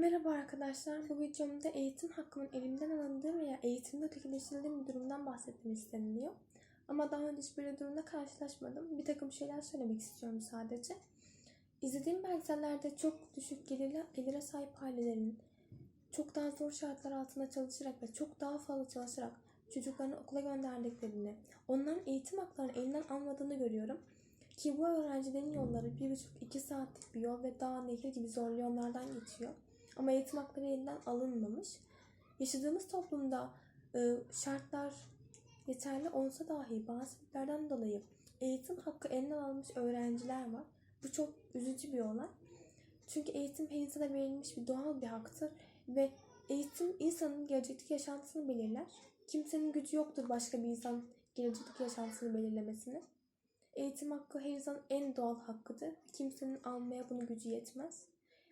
Merhaba arkadaşlar. Bu videomda eğitim hakkımın elimden alındığı veya eğitimde ötekileştirildiğim bir durumdan bahsetmemi isteniliyor. Ama daha önce hiç böyle durumda karşılaşmadım. Bir takım şeyler söylemek istiyorum sadece. İzlediğim belgesellerde çok düşük gelirle, gelire sahip ailelerin çok daha zor şartlar altında çalışarak ve çok daha fazla çalışarak çocuklarını okula gönderdiklerini, onların eğitim haklarını elinden almadığını görüyorum. Ki bu öğrencilerin yolları bir buçuk iki saatlik bir yol ve dağ, nehir gibi zorlu yollardan geçiyor. Ama eğitim hakları elinden alınmamış. Yaşadığımız toplumda e, şartlar yeterli olsa dahi bazı sebeplerden dolayı eğitim hakkı elinden alınmış öğrenciler var. Bu çok üzücü bir olay. Çünkü eğitim insana verilmiş bir doğal bir haktır ve eğitim insanın gelecekteki yaşantısını belirler. Kimsenin gücü yoktur başka bir insan gelecekteki yaşantısını belirlemesine. Eğitim hakkı her insanın en doğal hakkıdır. Kimsenin almaya bunun gücü yetmez.